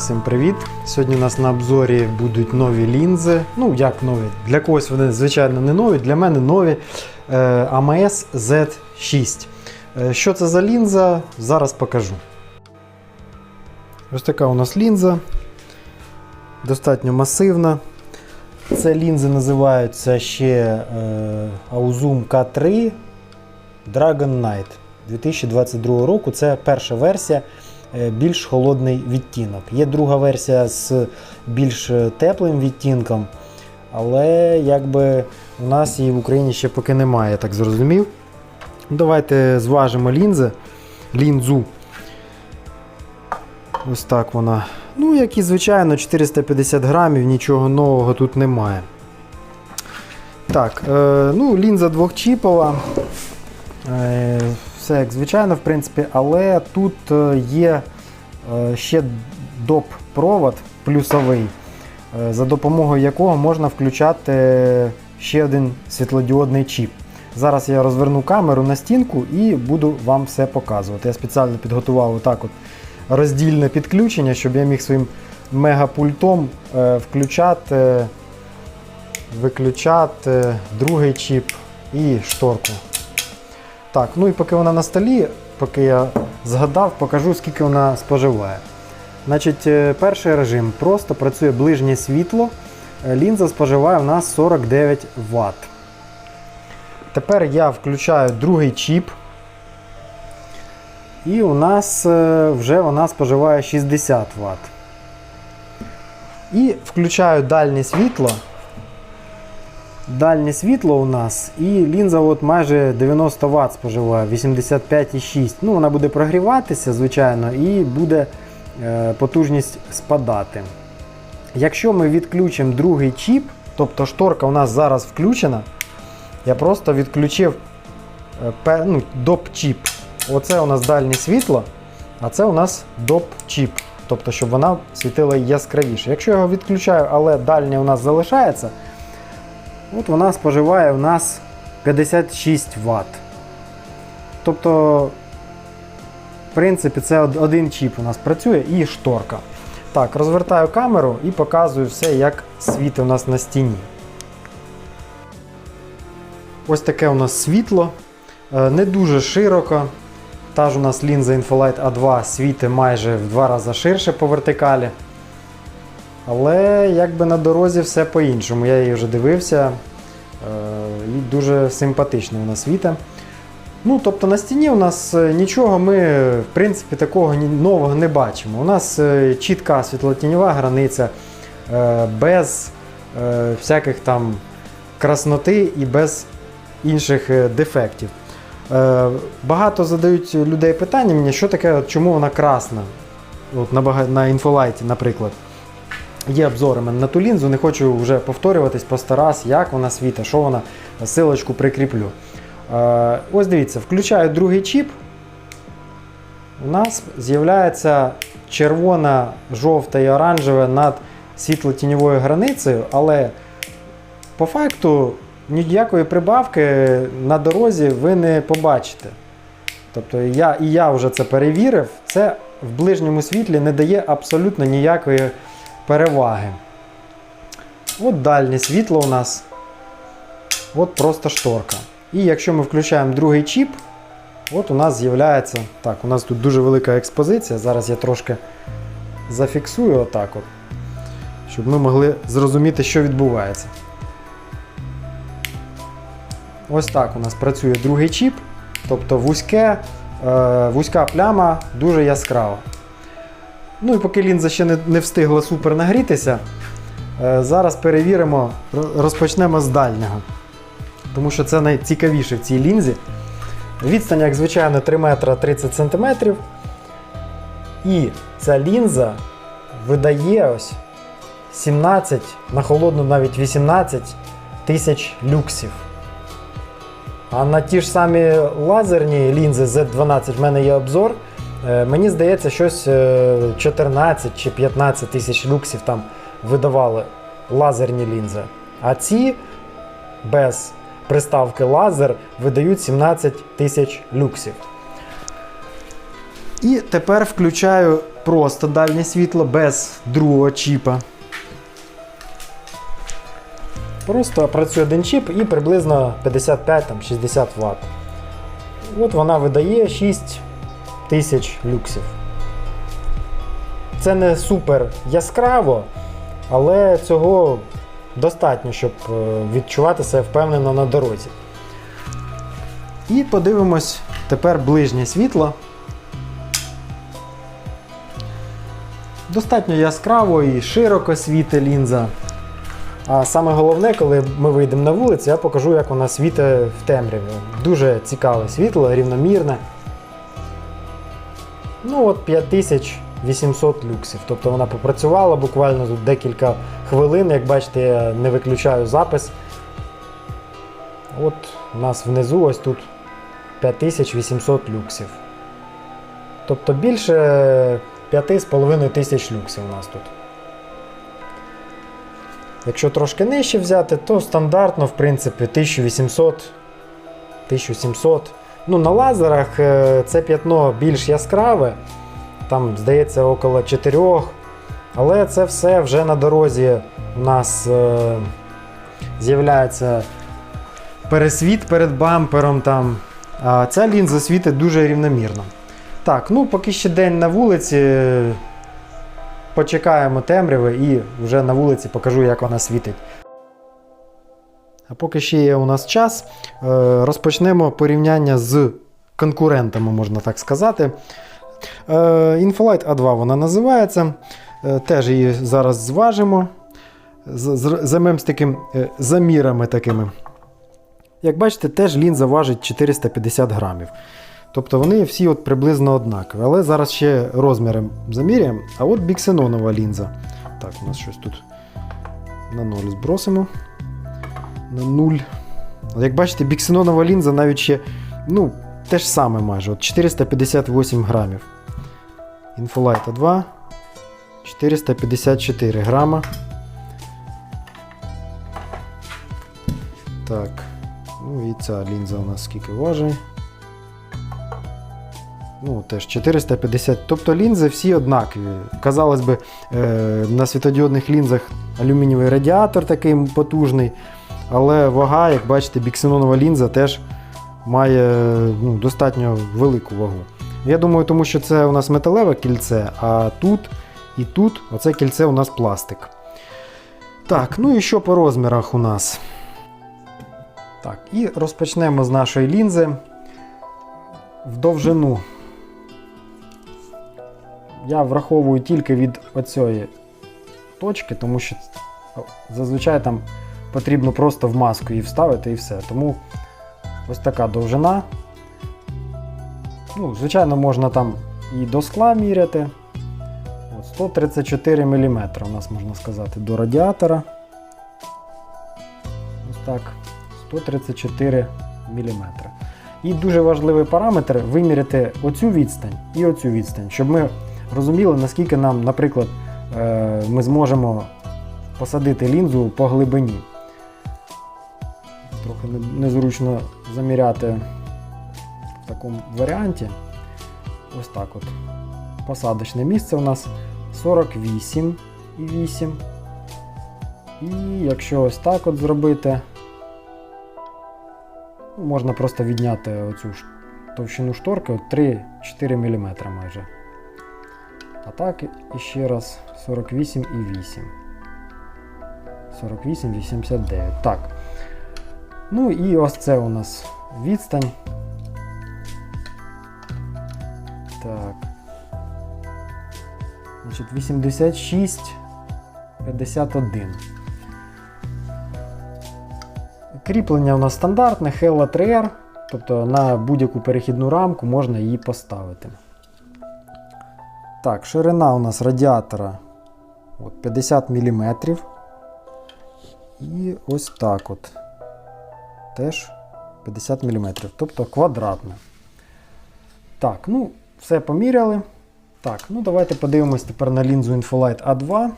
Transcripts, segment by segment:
Всім привіт! Сьогодні у нас на обзорі будуть нові лінзи. Ну, як нові? Для когось вони, звичайно, не нові, для мене нові е, AMS Z6. Е, Що це за лінза? Зараз покажу. Ось така у нас лінза. Достатньо масивна. Це лінзи називаються ще е, Auzum K3 Dragon Knight 2022 року. Це перша версія, більш холодний відтінок. Є друга версія з більш е, теплим відтінком, але якби у нас її в Україні ще поки немає, я так зрозумів. Давайте зважимо лінзи. Лінзу. Ось так вона. Ну, як і звичайно, 450 грамів, нічого нового тут немає. Так, е, ну, лінза двохчіпова. Е, все як звичайно, в принципі, але тут е, є е, ще доп-провод плюсовий, е, за допомогою якого можна включати ще один світлодіодний чіп. Зараз я розверну камеру на стінку і буду вам все показувати. Я спеціально підготував отак от роздільне підключення, щоб я міг своїм мегапультом включати, виключати другий чіп і шторку. Так, ну і поки вона на столі, поки я згадав, покажу, скільки вона споживає. Значить, е, перший режим просто працює ближнє світло. Е, Лінза споживає в нас 49 Вт. Тепер я включаю другий чіп. І у нас е, вже вона споживає 60 Вт. І включаю дальнє світло. Дальнє світло у нас і лінза от майже 90 Вт споживає, 85,6. Ну, вона буде прогріватися, звичайно, і буде е, потужність спадати. Якщо ми відключимо другий чіп, тобто шторка у нас зараз включена, я просто відключив е, ну, доп-чіп. Оце у нас дальнє світло, а це у нас доп-чіп. Тобто, щоб вона світила яскравіше. Якщо я його відключаю, але дальнє у нас залишається, От вона споживає у нас 56 Вт. Тобто, в принципі, це один чіп у нас працює і шторка. Так, розвертаю камеру і показую все, як світить у нас на стіні. Ось таке у нас світло. Е, Не дуже широко. Та ж у нас лінза Infolight A2 світить майже в два рази ширше по вертикалі. Але якби на дорозі все по-іншому. Я її вже дивився. Е, і дуже симпатично вона світа. Ну, тобто на стіні у нас е, нічого ми, в принципі, такого нового не бачимо. У нас е, чітка світлотіньова границя без всяких там красноти і без інших дефектів. Багато задають людей питання мені, що таке, чому вона красна. От на інфолайті, наприклад. Є обзори мене на ту лінзу, не хочу вже повторюватись просто раз, як вона світить, що вона, силочку прикріплю. Е, ось дивіться, включаю другий чіп. У нас з'являється червона, жовта і оранжеве над світло-тіньовою границею, але по факту ніякої прибавки на дорозі ви не побачите. Тобто я, і я вже це перевірив, це в ближньому світлі не дає абсолютно ніякої переваги. От дальнє світло у нас. От просто шторка. І якщо ми включаємо другий чіп, от у нас з'являється. Так, у нас тут дуже велика експозиція. Зараз я трошки зафіксую отак, от, щоб ми могли зрозуміти, що відбувається. Ось так у нас працює другий чіп, тобто вузьке, е, вузька пляма дуже яскрава. Ну і поки лінза ще не, не встигла супер нагрітися, е, зараз перевіримо, розпочнемо з дальнього. Тому що це найцікавіше в цій лінзі. Відстань, як звичайно, 3 метра 30 см. І ця лінза видає ось 17, на холодну навіть 18 тисяч люксів. А на ті ж самі лазерні лінзи Z12 в мене є обзор. Е, Мені здається, щось е, 14 чи 15 тисяч люксів там видавали лазерні лінзи. А ці без приставки лазер видають 17 тисяч люксів. І тепер включаю просто дальнє світло без другого чіпа. Просто працює один чіп і приблизно 55-60 Вт. От вона видає 6 тисяч люксів. Це не супер яскраво, але цього достатньо, щоб е, відчувати себе впевнено на дорозі. І подивимось тепер ближнє світло. Достатньо яскраво і широко світить лінза. А саме головне, коли ми вийдемо на вулицю, я покажу, як вона світить в темряві. Дуже цікаве світло, рівномірне. Ну от 5800 люксів. Тобто вона попрацювала буквально тут декілька хвилин. Як бачите, я не виключаю запис. От у нас внизу ось тут 5800 люксів. Тобто більше 5,5 тисяч люксів у нас тут. Якщо трошки нижче взяти, то стандартно, в принципі, 1800, 1700. Ну, на лазерах е, це п'ятно більш яскраве, там, здається, около 4. Але це все вже на дорозі у нас е, з'являється пересвіт перед бампером. Там. А ця лінза світить дуже рівномірно. Так, ну поки ще день на вулиці. Почекаємо темряви і вже на вулиці покажу, як вона світить. А поки ще є у нас час, е, розпочнемо порівняння з конкурентами, можна так сказати. Е, Infolight A2 вона називається. Е, Теж її зараз зважимо. З- таким замірами такими. Як бачите, теж лінза важить 450 грамів. Тобто вони всі от приблизно однакові. Але зараз ще розміри заміряємо. А от біксенонова лінза. Так, у нас щось тут на 0 збросимо. На 0. Як бачите, біксенонова лінза навіть ще ну, те ж саме майже. От 458 грамів. Infolight 2 454 грама. Так. Ну і ця лінза у нас скільки важить. Ну, теж 450. Тобто лінзи всі однакові. Казалось би, е, на світодіодних лінзах алюмінієвий радіатор такий потужний. Але вага, як бачите, біксенонова лінза теж має ну, достатньо велику вагу. Я думаю, тому що це у нас металеве кільце, а тут і тут оце кільце у нас пластик. Так, ну і що по розмірах у нас? Так, і розпочнемо з нашої лінзи в довжину. Я враховую тільки від оцієї точки, тому що зазвичай там потрібно просто в маску її вставити і все. Тому ось така довжина. Ну, Звичайно, можна там і до скла міряти. От 134 мм у нас можна сказати до радіатора. Ось так. 134 мм. І дуже важливий параметр виміряти оцю відстань і оцю відстань, щоб ми розуміли, наскільки нам, наприклад, е, ми зможемо посадити лінзу по глибині. Трохи незручно заміряти в такому варіанті. Ось так от. Посадочне місце у нас 48,8. І якщо ось так от зробити, можна просто відняти оцю товщину шторки 3-4 мм майже. А так і ще раз 48,8. 48,89. Так. Ну і ось це у нас відстань. Так. Значить, 86,51. Кріплення у нас стандартне, Hella 3R, тобто на будь-яку перехідну рамку можна її поставити. Так, ширина у нас радіатора от, 50 мм. І ось так от. Теж 50 мм, тобто квадратна. Так, ну, все поміряли. Так, ну давайте подивимось тепер на лінзу Infolight A2.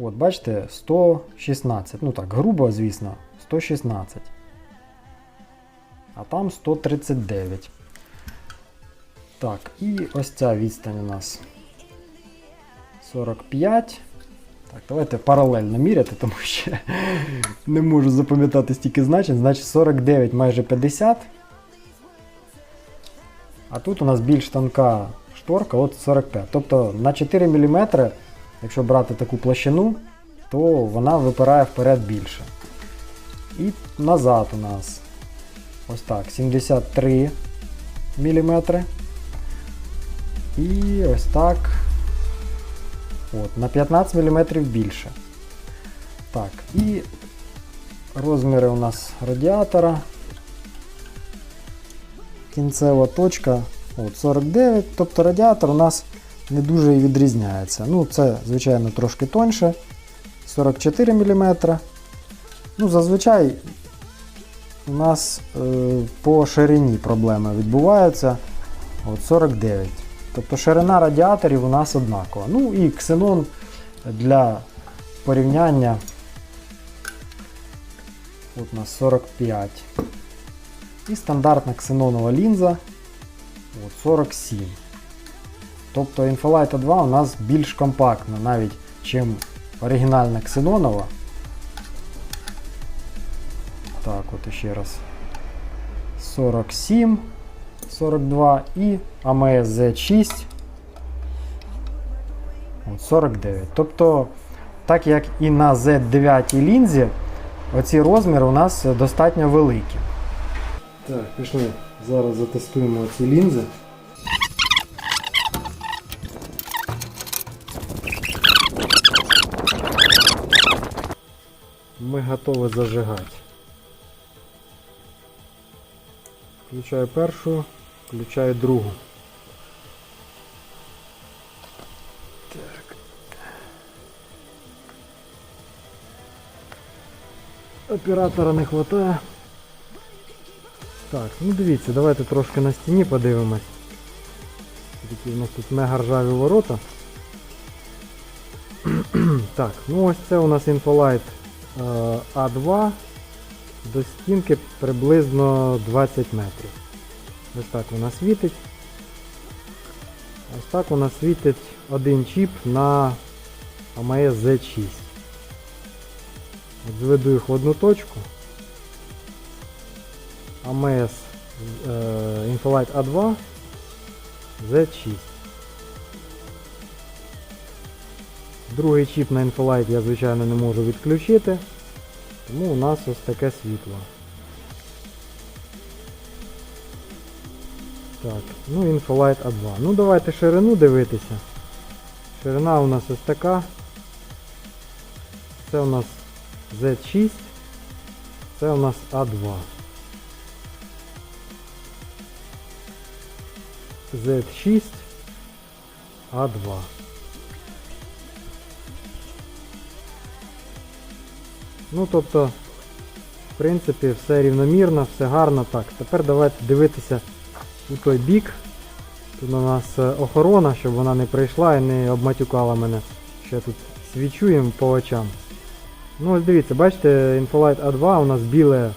От, бачите, 116. Ну так, грубо, звісно, 116. А там 139. Так, і ось ця відстань у нас 45. Так, давайте паралельно міряти, тому що не можу запам'ятати стільки значень. Значить 49 майже 50. А тут у нас більш тонка шторка, от 45. Тобто на 4 мм, якщо брати таку площину, то вона випирає вперед більше. І назад у нас ось так, 73 мм. І ось так. От, на 15 мм більше. Так, і розміри у нас радіатора. Кінцева точка от 49, тобто радіатор у нас не дуже і відрізняється. Ну, це, звичайно, трошки тоньше. 44 мм. Ну, зазвичай у нас е, по ширині проблеми відбуваються. От 49. Тобто ширина радіаторів у нас однакова. Ну і ксенон для порівняння. От у нас 45. І стандартна ксенонова лінза от 47. Тобто Infolight 2 у нас більш компактна навіть, чим оригінальна ксенонова. Так, от ще раз. 47, 42 і AMS Z6 от 49. Тобто, так як і на Z9 лінзі, оці розміри у нас достатньо великі. Так, пішли. Зараз затестуємо ці лінзи. Ми готові зажигати. Включаю першу, включаю другу. Так. Оператора не вистачає. Так, ну дивіться, давайте трошки на стіні подивимось. Такі у нас тут мега ржаві ворота. так, ну ось це у нас Infolight е, А2 до стінки приблизно 20 метрів. Ось так вона світить. Ось так вона світить один чіп на AMS Z6. От зведу їх в одну точку. Е, Infolight A2 Z6. Другий чіп на Infolight я, звичайно, не можу відключити, тому у нас ось таке світло. Так, ну Infolight A2. Ну давайте ширину дивитися. Ширина у нас ось така. Це у нас Z6, це у нас A2. Z6 A2. Ну, тобто, в принципі, все рівномірно, все гарно. Так, тепер давайте дивитися у той бік. Тут у нас е, охорона, щоб вона не прийшла і не обматюкала мене. Ще тут свічу їм по очам. Ну ось дивіться, бачите, Infolight A2 у нас біле,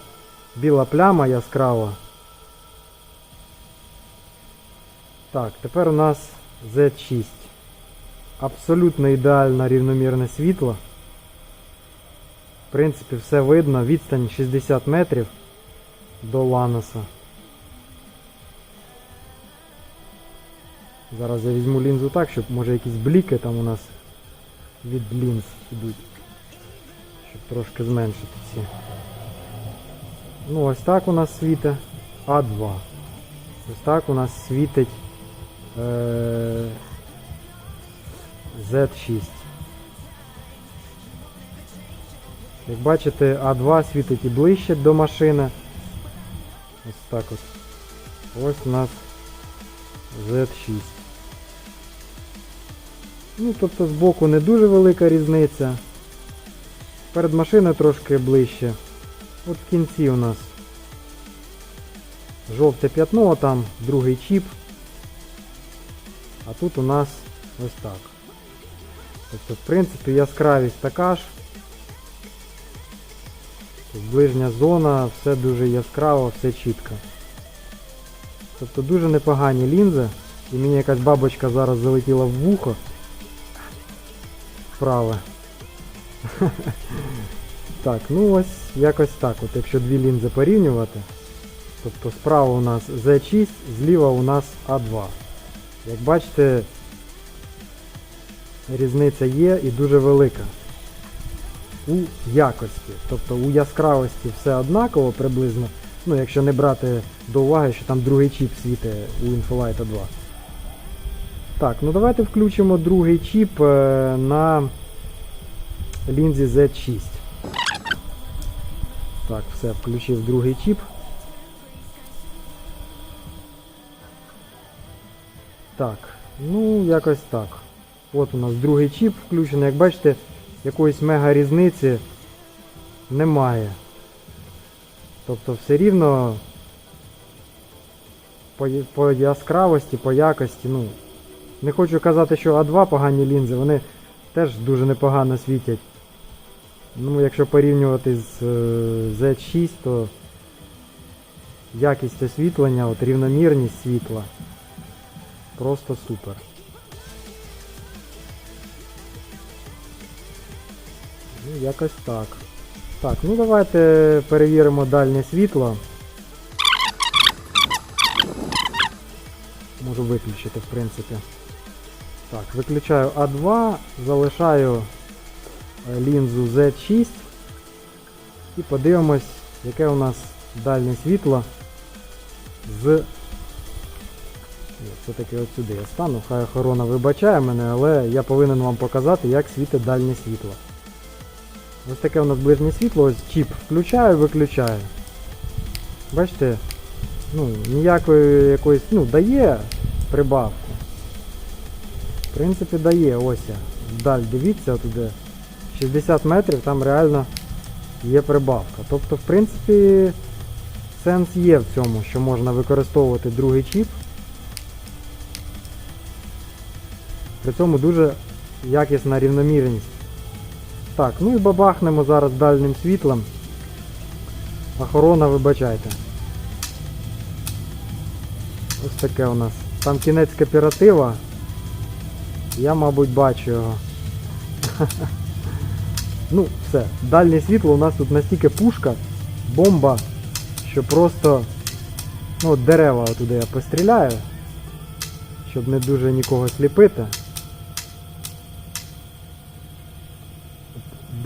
біла пляма яскрава. Так, тепер у нас Z6. Абсолютно ідеально рівномірне світло. Принципі, все видно. Відстань 60 метрів до Ланоса. Зараз я візьму лінзу так, щоб може якісь бліки там у нас від лінз ідуть. Щоб трошки зменшити ці. Ну ось так у нас світить А2. Ось так у нас світить е- Z6. Як бачите, А2 світить і ближче до машини. Ось так от. Ось у нас Z6. Ну, тобто збоку не дуже велика різниця. Перед машиною трошки ближче. От в кінці у нас жовте п'ятно, а там другий чіп. А тут у нас ось так. Тобто, в принципі, яскравість така ж. Ближня зона, все дуже яскраво, все чітко. Тобто дуже непогані лінзи. І мені якась бабочка зараз залетіла в вухо. Праве. Так, ну ось якось так. От якщо дві лінзи порівнювати. Тобто справа у нас Z6, зліва у нас А2. Як бачите, різниця є і дуже велика. У якості. Тобто у яскравості все однаково приблизно. Ну, якщо не брати до уваги, що там другий чіп світить у Infolight 2. Так, ну давайте включимо другий чіп е, на лінзі Z6. Так, все, включив другий чіп. Так, ну якось так. От у нас другий чіп включений. Як бачите, якоїсь мега різниці немає. Тобто все рівно по, по яскравості, по якості, ну. Не хочу казати, що А2 погані лінзи, вони теж дуже непогано світять. Ну, якщо порівнювати з е, Z6, то якість освітлення, от рівномірність світла. Просто супер. Якось так. Так, ну давайте перевіримо дальнє світло. Можу виключити, в принципі. Так, виключаю А2, залишаю е, лінзу Z6 і подивимось, яке у нас дальнє світло з. Все-таки от сюди я стану, хай охорона вибачає мене, але я повинен вам показати, як світить дальнє світло. Ось таке у нас ближнє світло, ось чіп включаю, виключаю. Бачите, ну, ніякої якоїсь, ну, дає прибавку. В принципі, дає, ось. Вдаль дивіться туди. 60 метрів там реально є прибавка. Тобто, в принципі, сенс є в цьому, що можна використовувати другий чіп. При цьому дуже якісна рівномірність. Так, ну і бабахнемо зараз дальнім світлом. Охорона, вибачайте. Ось таке у нас. Там кінець кооператива. Я, мабуть, бачу його. Ну, все. Дальнє світло у нас тут настільки пушка, бомба, що просто ну, дерева туди я постріляю, щоб не дуже нікого сліпити.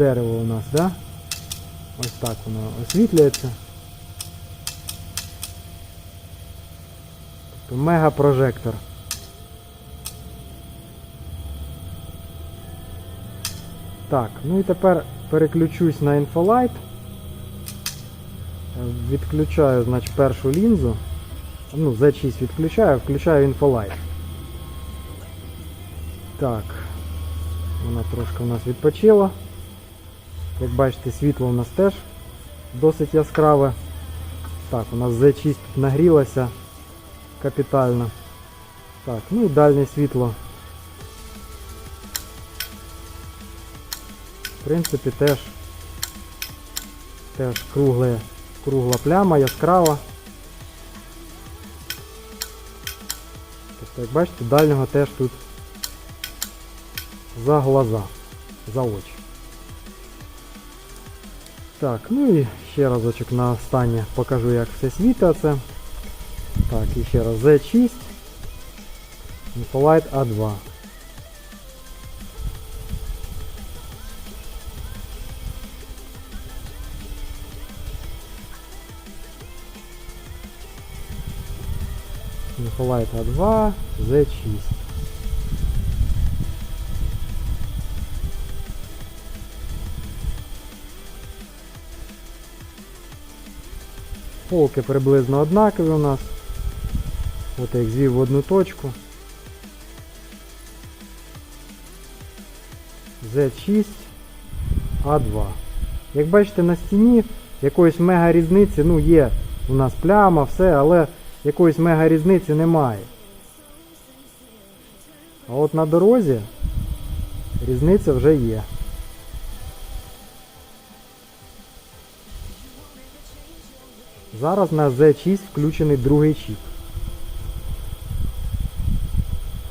Дерево у нас, да? Ось так воно освітлюється. Тобто мегапрожектор. Так, ну і тепер переключусь на Infolight. Е, Відключаю, значить, першу лінзу. Ну, Z6 відключаю, включаю Infolight. Так. Вона трошки у нас відпочила. Як бачите, світло у нас теж досить яскраве. Так, у нас Z6 тут нагрілося капітально. Так, ну і дальнє світло. В принципі, теж, теж кругле, кругла пляма, яскрава. Тобто, як бачите, дальнього теж тут за глаза, за очі. Так, ну і ще разочок на останнє покажу, як все світиться. Так, і ще раз Z6. Infolight A2. Infolight A2, Z6. Полки приблизно однакові у нас. От я їх звів в одну точку. Z6 A2. Як бачите на стіні якоїсь мега різниці, ну є у нас пляма, все, але якоїсь мега різниці немає. А от на дорозі різниця вже є. Зараз на Z6 включений другий чіп.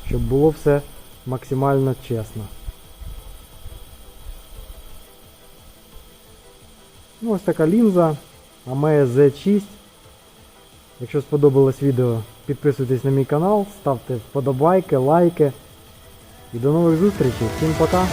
Щоб було все максимально чесно. Ну, Ось така лінза, Амея Z6. Якщо сподобалось відео, підписуйтесь на мій канал, ставте вподобайки, лайки. І до нових зустрічей. Всім пока!